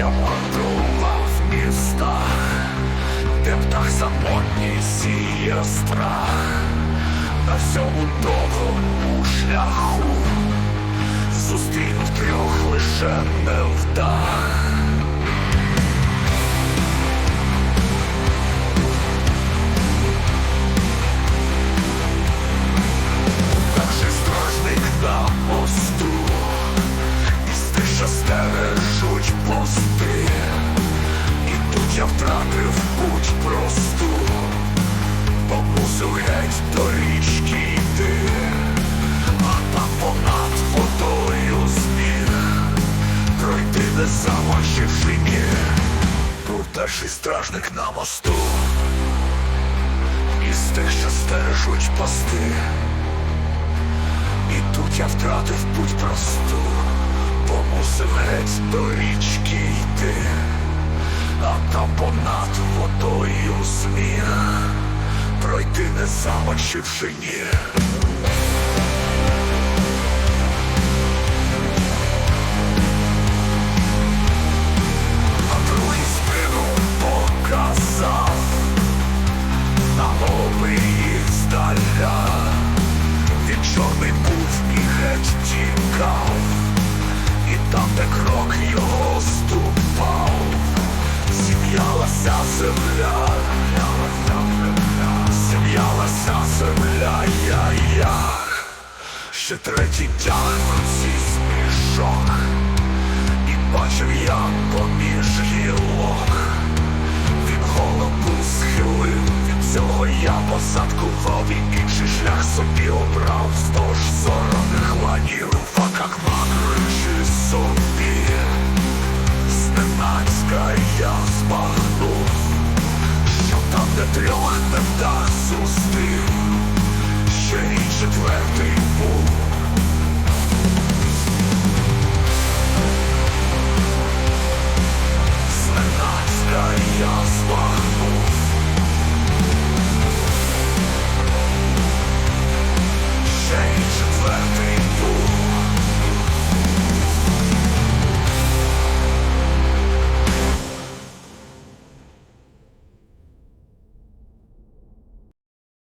Я подрував міста, де птах самотній сіє страх, на всьому довгому шляху зустрінув трьох лише невдах. Мусив до річки йти, а там понад водою зміг пройти, не замочивши ніг. Був стражник на мосту, із тих, що стережуть пости. І тут я втратив путь просту, їх здаля. Він чорний був і геть тікав, і там, де крок його Ще третій зі смішок, і бачив я поміж гілок, Він голову схилив, від цього я посадкував. І інший шлях собі обрав. Здовж сороних ланів в аках накричі собі, зненацька я збагнув, що там де трьох не вдав. я спах.